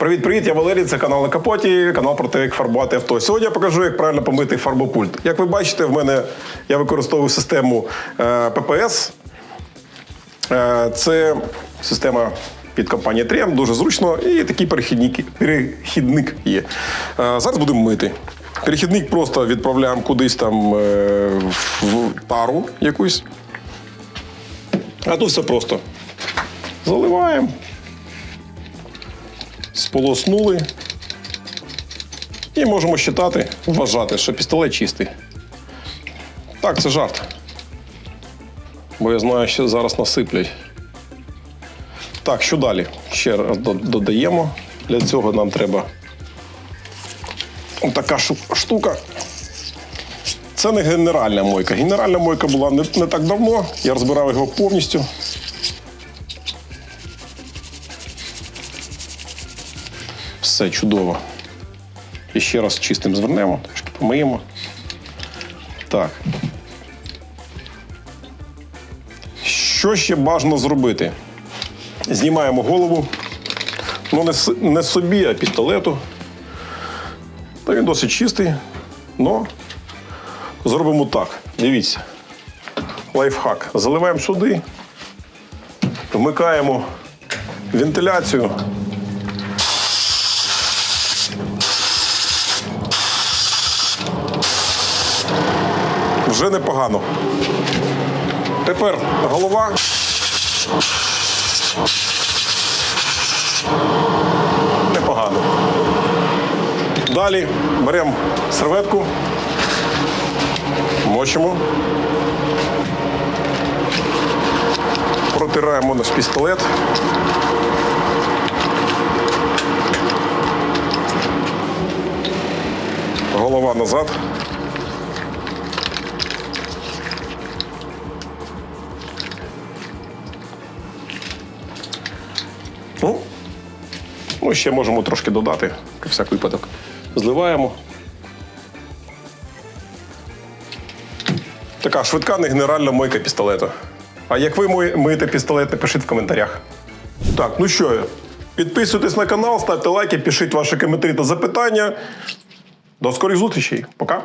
Привіт-привіт, я Валерій, це канал на капоті, канал про те, як фарбувати авто. Сьогодні я покажу, як правильно помити фарбопульт. Як ви бачите, в мене я використовую систему е, ППС. Е, це система від компанії Trem, дуже зручно, і такий перехідник, є. Е, зараз будемо мити. Перехідник просто відправляємо кудись там в тару якусь. А тут все просто. Заливаємо. Сполоснули. І можемо считати, вважати, що пістолет чистий. Так, це жарт. Бо я знаю, що зараз насиплять. Так, що далі? Ще раз додаємо. Для цього нам треба така штука. Це не генеральна мойка. Генеральна мойка була не, не так давно. Я розбирав його повністю. Все чудово. І ще раз чистим звернемо, трішки помиємо. Так. Що ще бажано зробити? Знімаємо голову. Ну, не, не собі, а пістолету. Та він досить чистий. Но зробимо так. Дивіться. Лайфхак. Заливаємо сюди, вмикаємо вентиляцію. Вже непогано. Тепер голова. Непогано. Далі беремо серветку, мочимо, протираємо наш пістолет. Голова назад. Ну, ще можемо трошки додати, про всяк випадок. Зливаємо. Така швидка негенеральна мойка пістолета. А як ви миєте пістолет, напишіть в коментарях. Так, ну що, підписуйтесь на канал, ставте лайки, пишіть ваші коментарі та запитання. До скорих зустрічей. Пока.